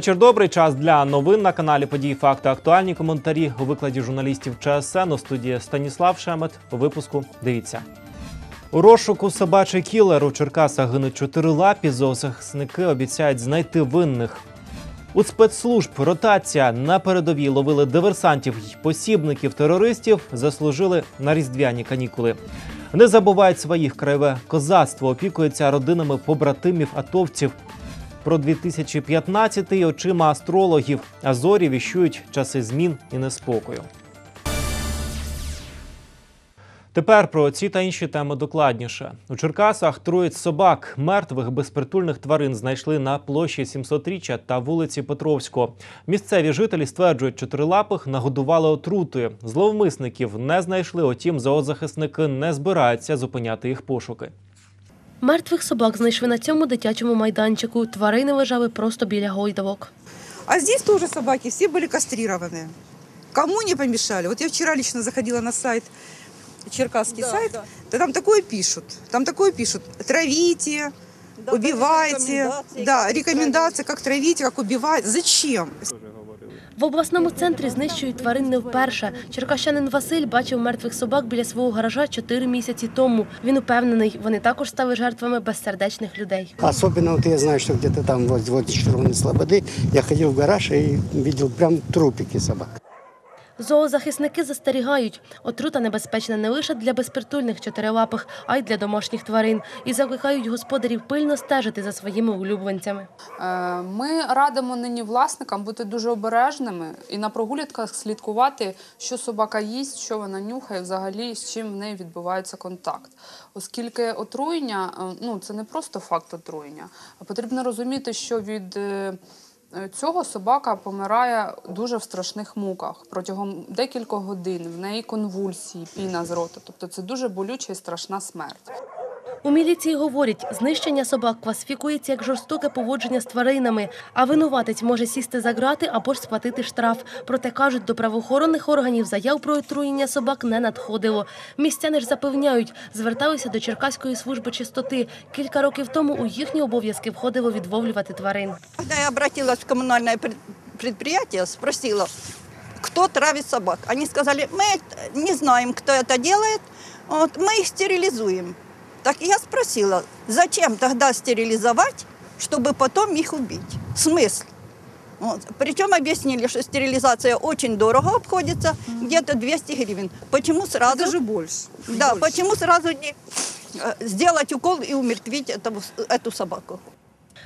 Вечір добрий час для новин на каналі Події Факти. Актуальні коментарі у викладі журналістів ЧСН у студії Станіслав Шемет. У випуску дивіться. У розшуку собачий кілер у Черкасах гинуть чотирилапі. Зоозахисники обіцяють знайти винних. У спецслужб ротація на передовій ловили диверсантів й посібників терористів, заслужили на різдвяні канікули. Не забувають своїх краєве козацтво, опікується родинами побратимів атовців. Про 2015-й очима астрологів Азорі віщують часи змін і неспокою. Тепер про ці та інші теми докладніше. У Черкасах троїть собак мертвих безпритульних тварин знайшли на площі 700-річчя та вулиці Петровського. Місцеві жителі стверджують, чотирилапих нагодували отрутою. Зловмисників не знайшли, утім, зоозахисники не збираються зупиняти їх пошуки. Мертвих собак знайшли на цьому дитячому майданчику. Тварини лежали просто біля гойдавок. А здесь тоже собаки, все были кастрированы. Кому не помешали? Вот я вчера лично заходила на сайт, черкасский сайт, да там такое пишут. Там такое пишут. Травите, убивайте. Да, рекомендации, как травить, как убивать. Зачем? В обласному центрі знищують тварин не вперше. Черкащанин Василь бачив мертвих собак біля свого гаража чотири місяці тому. Він упевнений, вони також стали жертвами безсердечних людей. Особенно вот я знаю, що где-то там вот Червоной Слободы я ходив в гараж і бачив прям трупики собак. Зоозахисники застерігають, отрута небезпечна не лише для безпритульних чотирилапих, а й для домашніх тварин. І закликають господарів пильно стежити за своїми улюбленцями. Е, Ми радимо нині власникам бути дуже обережними і на прогулянках слідкувати, що собака їсть, що вона нюхає, взагалі з чим в неї відбувається контакт. Оскільки отруєння е, ну це не просто факт отруєння, а потрібно розуміти, що від е, Цього собака помирає дуже в страшних муках протягом декількох годин. В неї конвульсії, піна з рота. Тобто це дуже болюча і страшна смерть. У міліції говорять, знищення собак класифікується як жорстоке поводження з тваринами, а винуватець може сісти за грати або ж сплатити штраф. Проте кажуть, до правоохоронних органів заяв про отруєння собак не надходило. Містяни ж запевняють, зверталися до Черкаської служби чистоти. Кілька років тому у їхні обов'язки входило відвовлювати тварин. Когда я обратилась в коммунальное пред- предприятие, спросила, кто травит собак. Они сказали, мы это- не знаем, кто это делает, вот, мы их стерилизуем. Так я спросила, зачем тогда стерилизовать, чтобы потом их убить? Смысл? Вот. Причем объяснили, что стерилизация очень дорого обходится, где-то 200 гривен. Почему сразу... Даже больше. Да, Больше. почему сразу не э, сделать укол и умертвить эту, эту собаку?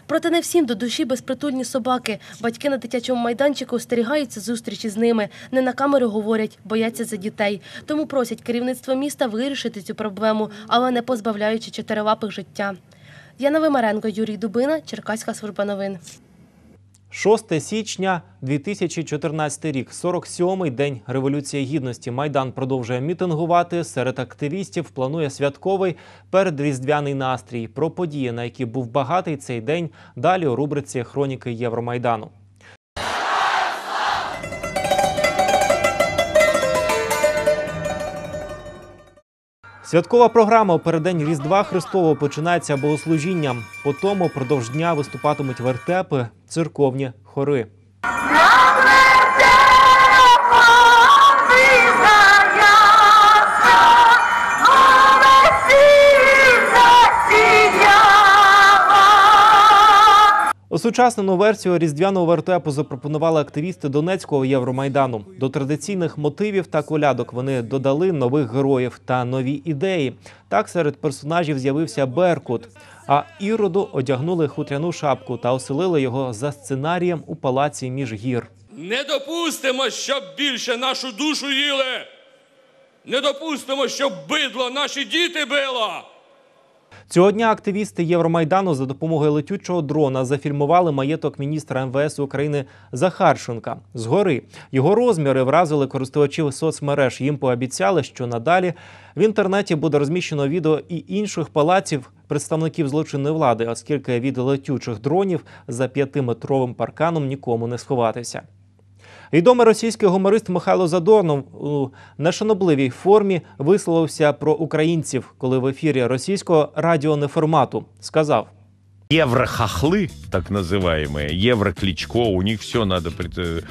Проте не всім до душі безпритульні собаки. Батьки на дитячому майданчику остерігаються зустрічі з ними. Не на камеру говорять, бояться за дітей. Тому просять керівництво міста вирішити цю проблему, але не позбавляючи чотирилапих життя. Яна Вимаренко, Юрій Дубина, Черкаська служба новин. 6 січня 2014 рік, 47-й день Революції Гідності. Майдан продовжує мітингувати. Серед активістів планує святковий передріздвяний настрій. Про події, на які був багатий цей день, далі у рубриці Хроніки Євромайдану. Святкова програма у переддень Різдва Христового починається богослужінням. По тому продовж дня виступатимуть вертепи, церковні хори. Осучаснену версію різдвяного вертепу запропонували активісти Донецького Євромайдану. До традиційних мотивів та колядок вони додали нових героїв та нові ідеї. Так серед персонажів з'явився Беркут. А Іроду одягнули хутряну шапку та оселили його за сценарієм у палаці міжгір. Не допустимо, щоб більше нашу душу їли. Не допустимо, щоб бидло наші діти било. Цього дня активісти Євромайдану за допомогою летючого дрона зафільмували маєток міністра МВС України Захарченка. Згори його розміри вразили користувачів соцмереж. Їм пообіцяли, що надалі в інтернеті буде розміщено відео і інших палаців представників злочинної влади, оскільки від летючих дронів за п'ятиметровим парканом нікому не сховатися. Відомий російський гуморист Михайло Задорнов у нешанобливій формі висловився про українців, коли в ефірі російського радіонеформату сказав: еврохохлы, так называемые, еврокличко, у них все надо... пред- э,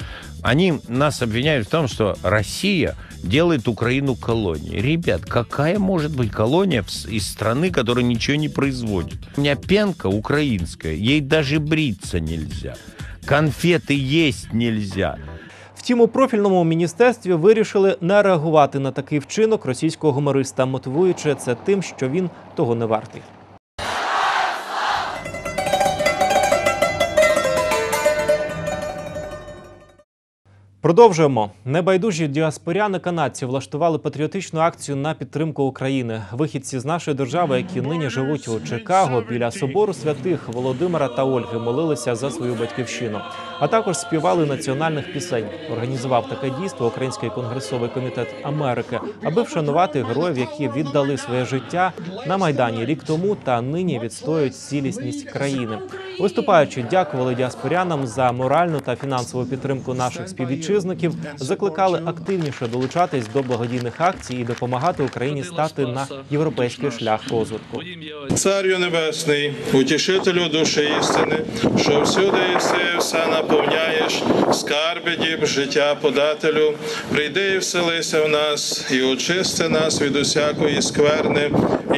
Они нас обвиняют в том, что Россия делает Украину колонией. Ребят, какая может быть колония в с- из страны, которая ничего не производит? У меня пенка украинская, ей даже бриться нельзя. Конфеты есть нельзя. Втім, у профільному міністерстві вирішили не реагувати на такий вчинок російського гумориста, мотивуючи це тим, що він того не вартий. Продовжуємо. Небайдужі діаспоряни канадці влаштували патріотичну акцію на підтримку України. Вихідці з нашої держави, які нині живуть у Чикаго, біля собору святих Володимира та Ольги, молилися за свою батьківщину, а також співали національних пісень. Організував таке дійство Український конгресовий комітет Америки, аби вшанувати героїв, які віддали своє життя на майдані рік тому та нині відстоюють цілісність країни. Виступаючи, дякували діаспорянам за моральну та фінансову підтримку наших співвітчизників, закликали активніше долучатись до благодійних акцій і допомагати Україні стати на європейський шлях розвитку. Царю Небесний, утішителю душі істини, що всюди єси, все наповняєш, скарби діб, життя подателю, прийди і вселися в нас, і очисти нас від усякої скверни,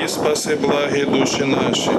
і спаси благі душі наші.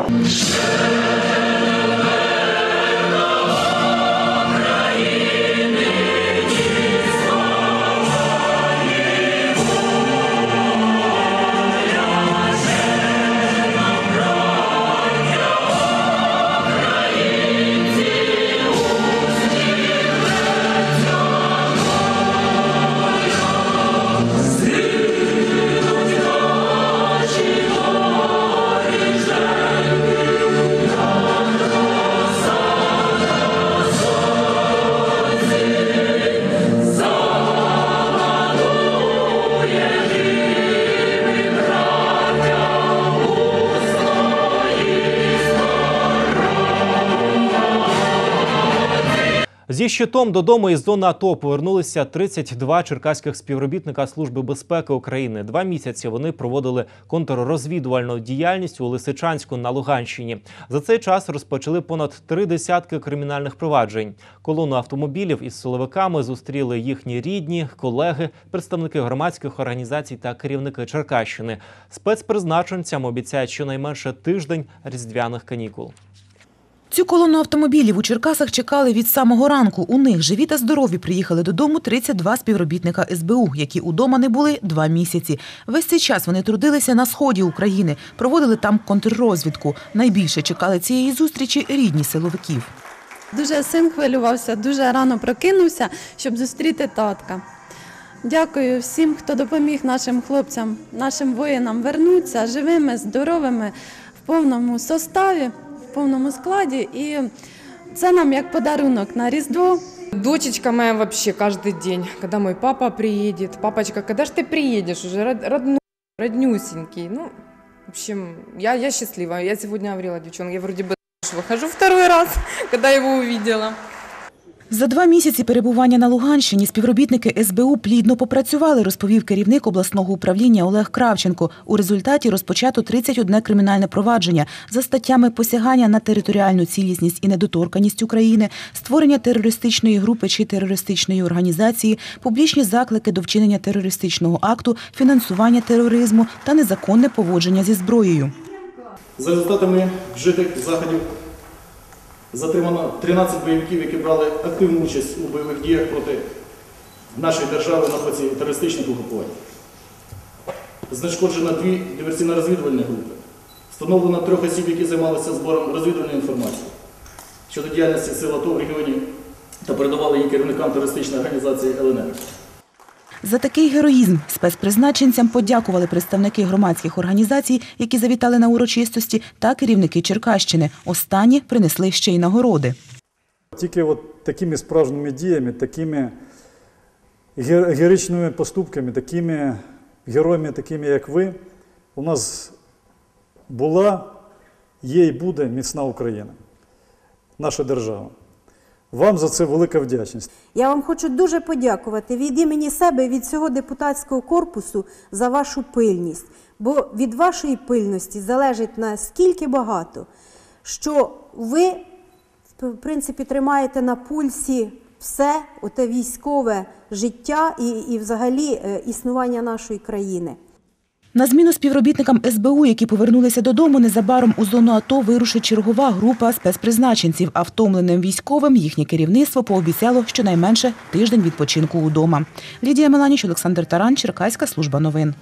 Щитом додому із зони АТО повернулися 32 черкаських співробітника Служби безпеки України. Два місяці вони проводили контррозвідувальну діяльність у Лисичанську на Луганщині. За цей час розпочали понад три десятки кримінальних проваджень. Колону автомобілів із силовиками зустріли їхні рідні, колеги, представники громадських організацій та керівники Черкащини. Спецпризначенцям обіцяють щонайменше тиждень різдвяних канікул. Цю колону автомобілів у Черкасах чекали від самого ранку. У них живі та здорові приїхали додому 32 співробітника СБУ, які удома не були два місяці. Весь цей час вони трудилися на сході України, проводили там контррозвідку. Найбільше чекали цієї зустрічі рідні силовиків. Дуже син хвилювався, дуже рано прокинувся, щоб зустріти татка. Дякую всім, хто допоміг нашим хлопцям, нашим воїнам вернутися живими, здоровими, в повному составі, повному складі. І це нам як подарунок на Різдво. Дочечка моя вообще каждый день, когда мой папа приедет. Папочка, когда ж ты приедешь уже, род- родной, роднюсенький. Ну, в общем, я, я счастлива. Я сегодня говорила девчонке, я вроде бы замуж выхожу второй раз, когда его увидела. За два місяці перебування на Луганщині співробітники СБУ плідно попрацювали, розповів керівник обласного управління Олег Кравченко. У результаті розпочато 31 кримінальне провадження за статтями посягання на територіальну цілісність і недоторканість України, створення терористичної групи чи терористичної організації, публічні заклики до вчинення терористичного акту, фінансування тероризму та незаконне поводження зі зброєю. За результатами вжитих заходів затримано 13 бойовиків, які брали активну участь у бойових діях проти нашої держави на боці терористичних угрупувань. Знешкоджено дві диверсійно-розвідувальні групи. Встановлено трьох осіб, які займалися збором розвідувальної інформації щодо діяльності сил АТО в регіоні та передавали її керівникам терористичної організації ЛНР. За такий героїзм спецпризначенцям подякували представники громадських організацій, які завітали на урочистості, та керівники Черкащини. Останні принесли ще й нагороди. Тільки от такими справжніми діями, такими ге- героїчними поступками, такими героями, такими як ви, у нас була, є і буде міцна Україна, наша держава. Вам за це велика вдячність. Я вам хочу дуже подякувати від імені себе і від всього депутатського корпусу за вашу пильність. Бо від вашої пильності залежить наскільки багато, що ви, в принципі, тримаєте на пульсі все оте військове життя і, і взагалі е, існування нашої країни. На зміну співробітникам СБУ, які повернулися додому, незабаром у зону АТО вирушить чергова група спецпризначенців. А втомленим військовим їхнє керівництво пообіцяло щонайменше тиждень відпочинку удома. Лідія Меланіч, Олександр Таран, Черкаська служба новин.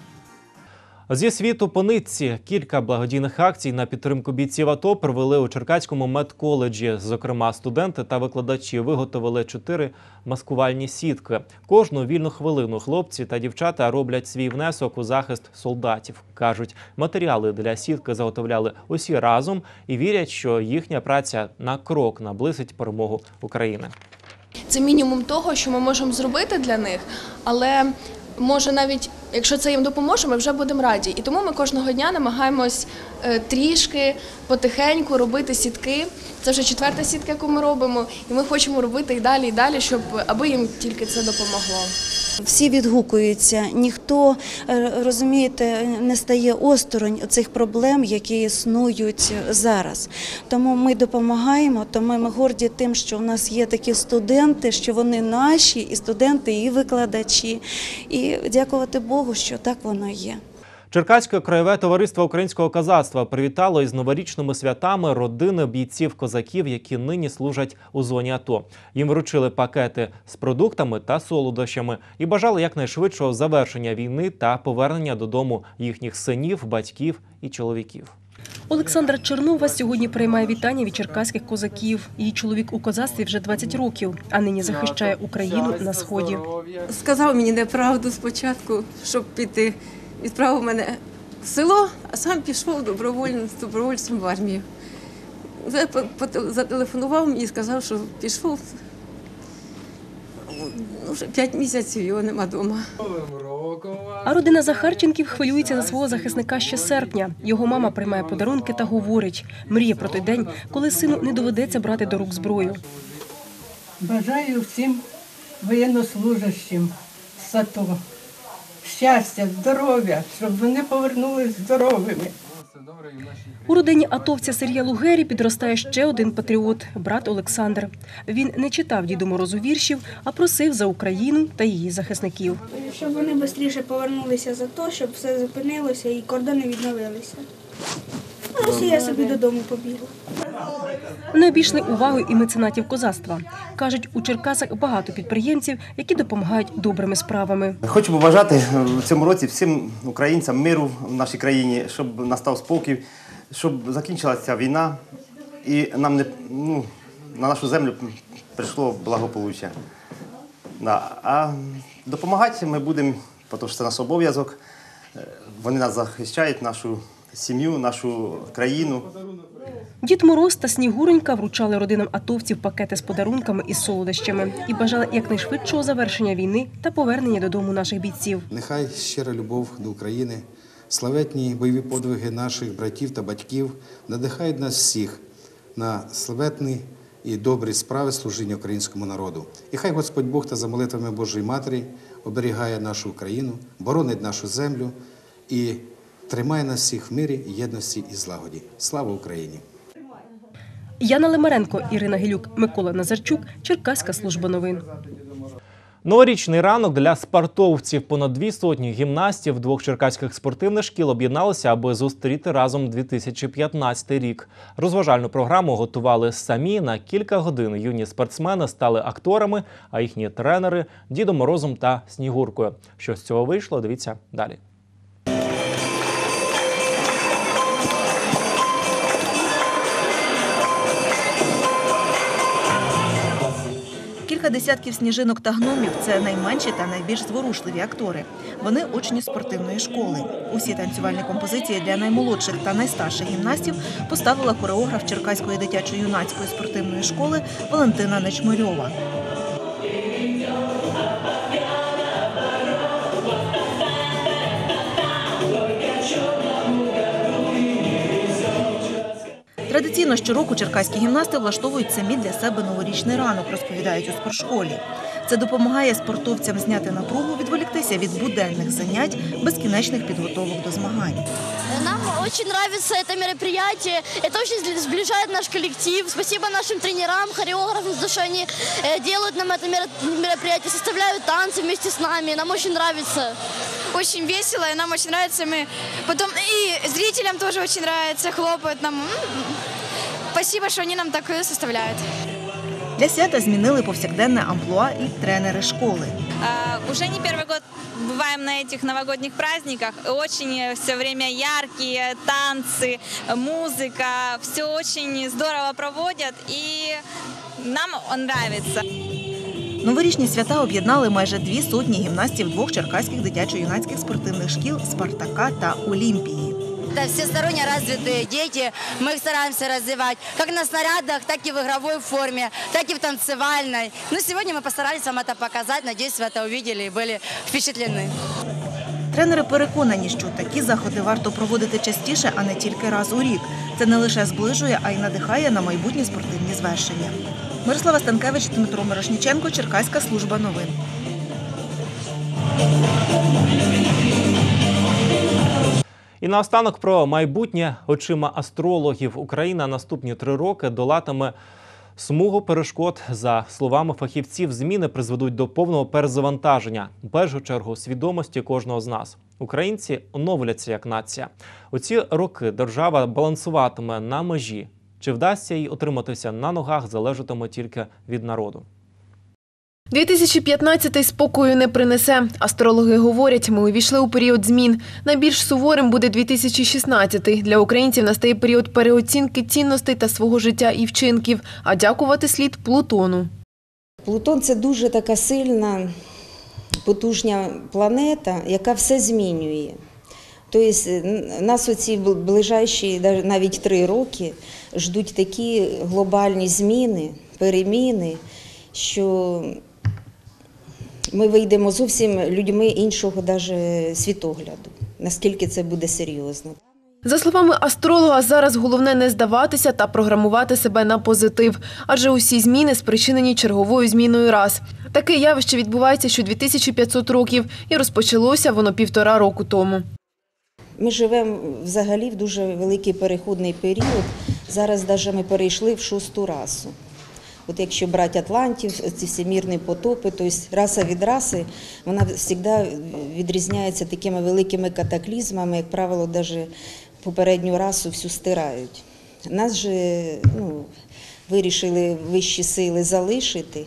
Зі світу по нитці кілька благодійних акцій на підтримку бійців АТО провели у Черкаському медколеджі. Зокрема, студенти та викладачі виготовили чотири маскувальні сітки. Кожну вільну хвилину хлопці та дівчата роблять свій внесок у захист солдатів. кажуть, матеріали для сітки заготовляли усі разом і вірять, що їхня праця на крок наблизить перемогу України. Це мінімум того, що ми можемо зробити для них, але може навіть якщо це їм допоможе, ми вже будемо раді. І тому ми кожного дня намагаємось е, трішки потихеньку робити сітки. Це вже четверта сітка, яку ми робимо, і ми хочемо робити і далі, і далі, щоб аби їм тільки це допомогло. Всі відгукуються, ніхто е, розумієте, не стає осторонь цих проблем, які існують зараз. Тому ми допомагаємо. Тому ми горді тим, що в нас є такі студенти, що вони наші, і студенти, і викладачі. І дякувати Богу, що так воно є. Черкаське краєве товариство українського козацтва привітало із новорічними святами родини бійців козаків, які нині служать у зоні АТО. Їм вручили пакети з продуктами та солодощами і бажали якнайшвидшого завершення війни та повернення додому їхніх синів, батьків і чоловіків. Олександра Чернова сьогодні приймає вітання від черкаських козаків. Її чоловік у козацтві вже 20 років, а нині захищає Україну на сході. Сказав мені неправду спочатку, щоб піти. Відправив мене в село, а сам пішов добровольним з добровольцем в армію. Зателефонував мені і сказав, що пішов. Ну, вже п'ять місяців його нема вдома. А родина Захарченків хвилюється за свого захисника ще серпня. Його мама приймає подарунки та говорить, мріє про той день, коли сину не доведеться брати до рук зброю. Бажаю всім воєннослужащим з АТО щастя, здоров'я, щоб вони повернулися здоровими. У родині атовця Сергія Лугері підростає ще один патріот брат Олександр. Він не читав діду Морозу віршів, а просив за Україну та її захисників. Щоб вони швидше повернулися за те, щоб все зупинилося і кордони відновилися. Ось я собі додому побігла. Не обійшли увагою і меценатів козацтва. Кажуть, у Черкасах багато підприємців, які допомагають добрими справами. Хочу побажати в цьому році всім українцям миру в нашій країні, щоб настав спокій, щоб закінчилася війна і нам не ну, на нашу землю прийшло благополуччя. Да. А допомагати ми будемо, тому що це наш обов'язок. Е, Вони нас захищають, нашу сім'ю, нашу країну. Дід Мороз та Снігуренька вручали родинам атовців пакети з подарунками і солодощами і бажали якнайшвидшого завершення війни та повернення додому наших бійців. Нехай щира любов до України, славетні бойові подвиги наших братів та батьків надихають нас всіх на славетні і добрі справи служіння українському народу. І хай Господь Бог та за молитвами Божої Матері оберігає нашу Україну, боронить нашу землю і тримає нас всіх в мирі, єдності і злагоді. Слава Україні! Яна Лимаренко, Ірина Гілюк, Микола Назарчук, Черкаська служба новин. Новорічний ранок для спортовців. Понад дві сотні гімнастів двох черкаських спортивних шкіл об'єдналися, аби зустріти разом 2015 рік. Розважальну програму готували самі на кілька годин. Юні спортсмени стали акторами, а їхні тренери Дідом Морозом та Снігуркою. Що з цього вийшло? Дивіться далі. Кілька десятків сніжинок та гномів це найменші та найбільш зворушливі актори. Вони учні спортивної школи. Усі танцювальні композиції для наймолодших та найстарших гімнастів поставила хореограф Черкаської дитячо-юнацької спортивної школи Валентина Нечмирьова. Традиційно щороку черкаські гімнасти влаштовують самі для себе новорічний ранок, розповідають у спортшколі. Це допомагає спортовцям зняти напругу, відволіктися від буденних занять, безкінечних підготовок до змагань. Нам очень нравится это мероприятие. Это очень сближает наш коллектив. Спасибо нашим тренерам, хореографам, за то, что они э, делают нам это меро- мероприятие, составляют танцы вместе с нами. Нам очень нравится. Очень весело, и нам очень нравится. Мы потом и зрителям тоже очень нравится, хлопают нам. М, Спасибо, что они нам так э, составляют. Для свята змінили повсякденне амплуа і тренери школи. А, Уже не первый год бываем на этих новогодних праздниках. Очень все время яркие танцы, музыка. Все очень здорово проводят и нам нравится. Новорічні свята об'єднали майже дві сотні гімнастів двох черкаських дитячо-юнацьких спортивних шкіл Спартака та Олімпії. Это всесторонне развитые дети, мы их стараемся развивать, как на снарядах, так и в игровой форме, так и в танцевальной. Ну, сегодня мы постарались вам это показать, надеюсь, вы это увидели и были впечатлены. Тренери переконані, що такі заходи варто проводити частіше, а не тільки раз у рік. Це не лише зближує, а й надихає на майбутні спортивні звершення. Мирослава Станкевич, Дмитро Мирошніченко, Черкаська служба новин. І наостанок про майбутнє очима астрологів Україна наступні три роки долатиме смугу перешкод. За словами фахівців, зміни призведуть до повного перезавантаження, в першу чергу свідомості кожного з нас. Українці оновляться як нація. У ці роки держава балансуватиме на межі. Чи вдасться їй отриматися на ногах, залежатиме тільки від народу. 2015-й спокою не принесе. Астрологи говорять, ми увійшли у період змін. Найбільш суворим буде 2016-й. Для українців настає період переоцінки цінностей та свого життя і вчинків. А дякувати слід Плутону. Плутон це дуже така сильна, потужна планета, яка все змінює. Тобто нас оці бл- ближайші навіть три роки ждуть такі глобальні зміни, переміни, що ми вийдемо зовсім людьми іншого даже світогляду, наскільки це буде серйозно. За словами астролога, зараз головне не здаватися та програмувати себе на позитив, адже усі зміни спричинені черговою зміною рас. Таке явище відбувається що 2500 років, і розпочалося воно півтора року тому. Ми живемо взагалі в дуже великий переходний період. Зараз навіть ми перейшли в шосту расу. От якщо брати Атлантів, ці всемірні потопи, тобто раса від раси, вона завжди відрізняється такими великими катаклізмами, як правило, навіть попередню расу всю стирають. Нас же ну, вирішили вищі сили залишити,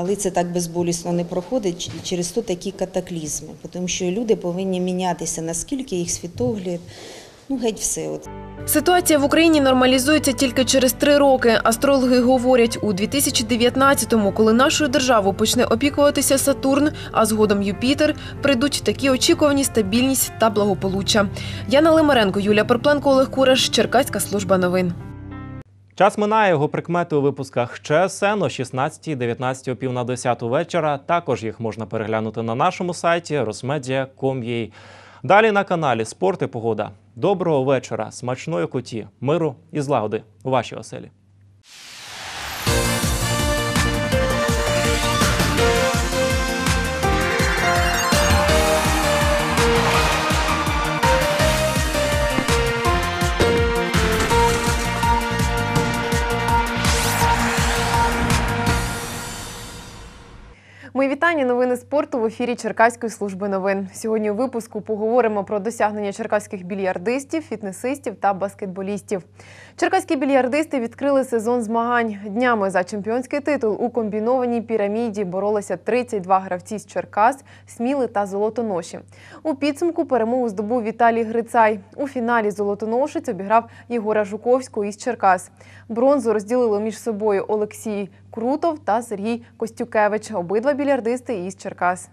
але це так безболісно не проходить через то такі катаклізми, тому що люди повинні мінятися, наскільки їх світогляд, ну геть все. От. Ситуація в Україні нормалізується тільки через три роки. Астрологи говорять, у 2019-му, коли нашою державою почне опікуватися Сатурн, а згодом Юпітер, прийдуть такі очікувані стабільність та благополуччя. Яна Лимаренко, Юлія Перпленко, Олег Кураш, Черкаська служба новин. Час минає його прикмети у випусках ЧСН о 16, 19, пів на 10 вечора. Також їх можна переглянути на нашому сайті rosmedia.com.ua. Далі на каналі Спорт і Погода. Доброго вечора, смачної куті, миру і злагоди у вашій оселі. Мої вітання. Новини спорту в ефірі Черкаської служби новин. Сьогодні у випуску поговоримо про досягнення черкаських більярдистів, фітнесистів та баскетболістів. Черкаські більярдисти відкрили сезон змагань. Днями за чемпіонський титул у комбінованій піраміді боролися 32 гравці з Черкас, Сміли та Золотоноші. У підсумку перемогу здобув Віталій Грицай. У фіналі Золотоношець обіграв Єгора Жуковського із Черкас. Бронзу розділили між собою Олексій Крутов та Сергій Костюкевич. Обидва більярдисти із Черкас.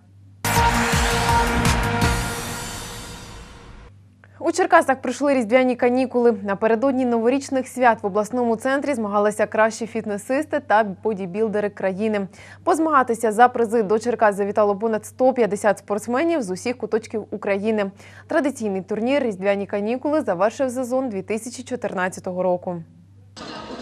У Черкасах пройшли різдвяні канікули. Напередодні новорічних свят в обласному центрі змагалися кращі фітнесисти та бодібілдери країни. Позмагатися за призи до Черкас завітало понад 150 спортсменів з усіх куточків України. Традиційний турнір Різдвяні канікули завершив сезон 2014 року.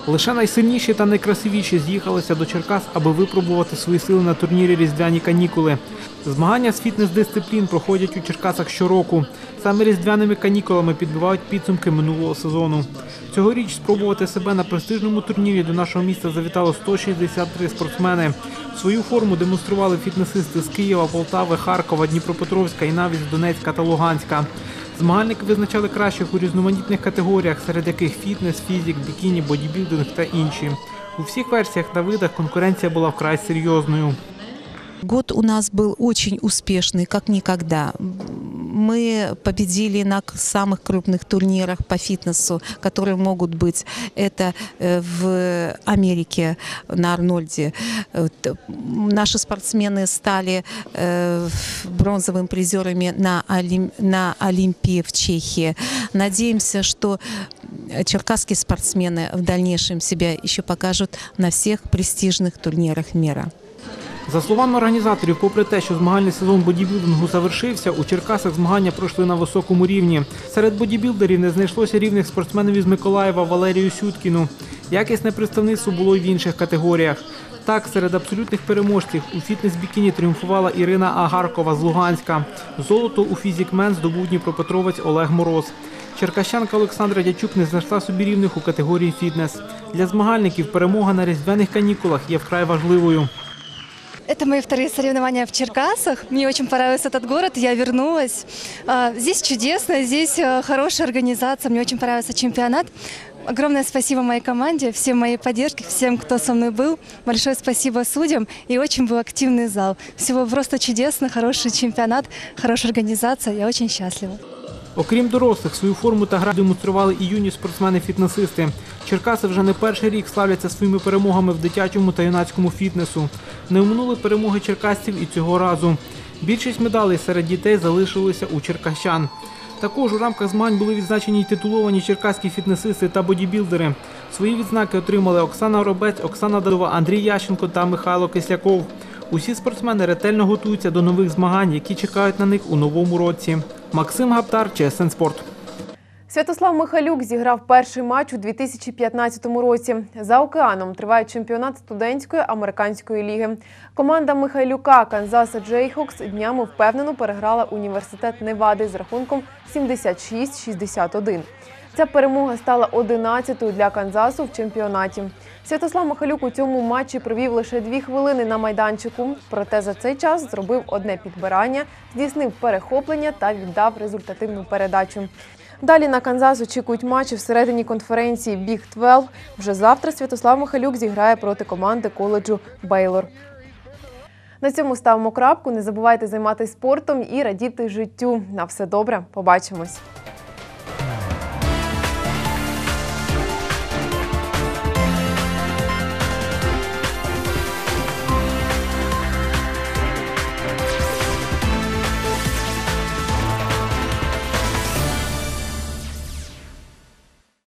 Лише найсильніші та найкрасивіші з'їхалися до Черкас, аби випробувати свої сили на турнірі Різдвяні канікули. Змагання з фітнес-дисциплін проходять у Черкасах щороку. Саме різдвяними канікулами підбивають підсумки минулого сезону. Цьогоріч спробувати себе на престижному турнірі до нашого міста завітало 163 спортсмени. Свою форму демонстрували фітнесисти з Києва, Полтави, Харкова, Дніпропетровська і навіть з Донецька та Луганська. Змагальники визначали кращих у різноманітних категоріях, серед яких фітнес, фізик, бікіні, бодібілдинг та інші. У всіх версіях та видах конкуренція була вкрай серйозною. Год у нас был очень успешный, как никогда. Мы победили на самых крупных турнирах по фитнесу, которые могут быть. Это э, в Америке на Арнольде. Наши спортсмены стали э, бронзовыми призерами на, Олим- на Олимпии в Чехии. Надеемся, что черкасские спортсмены в дальнейшем себя еще покажут на всех престижных турнирах мира. За словами організаторів, попри те, що змагальний сезон бодібілдингу завершився, у Черкасах змагання пройшли на високому рівні. Серед бодібілдерів не знайшлося рівних спортсменів із Миколаєва Валерію Сюткіну. Якісне представництво було й в інших категоріях. Так, серед абсолютних переможців у фітнес-бікіні тріумфувала Ірина Агаркова з Луганська. Золото у фізікмен здобув Дніпропетровець Олег Мороз. Черкащанка Олександра Дячук не знайшла собі рівних у категорії фітнес. Для змагальників перемога на різдвяних канікулах є вкрай важливою. Это мои вторые соревнования в Черкасах. Мне очень понравился этот город, я вернулась. А, Здесь чудесно, здесь э, хорошая организация, мне очень понравился чемпионат. Огромное спасибо моей команде, всем моей поддержке, всем, кто со мной был. Большое спасибо судьям и очень был активный зал. Всего просто чудесно, хороший чемпионат, хорошая организация, я очень счастлива. Окрім дорослих, свою форму та гра демонстрували і юні спортсмени-фітнесисти. Черкаси вже не перший рік славляться своїми перемогами в дитячому та юнацькому фітнесу. Не оминули перемоги черкасців і цього разу. Більшість медалей серед дітей залишилися у черкащан. Також у рамках змагань були відзначені й титуловані черкаські фітнесисти та бодібілдери. Свої відзнаки отримали Оксана Робець, Оксана Дадова, Андрій Ященко та Михайло Кисляков. Усі спортсмени ретельно готуються до нових змагань, які чекають на них у новому році. Максим Гаптар, ЧСН Спорт. Святослав Михайлюк зіграв перший матч у 2015 році. За океаном триває чемпіонат студентської американської ліги. Команда Михайлюка Канзаса Джейхокс днями впевнено переграла університет Невади з рахунком 76-61. Ця перемога стала 11-ю для Канзасу в чемпіонаті. Святослав Михайлюк у цьому матчі провів лише дві хвилини на майданчику. Проте за цей час зробив одне підбирання, здійснив перехоплення та віддав результативну передачу. Далі на Канзас очікують матчі всередині конференції Big 12. Вже завтра Святослав Михайлюк зіграє проти команди коледжу Бейлор. На цьому ставимо крапку. Не забувайте займатися спортом і радіти життю. На все добре. Побачимось.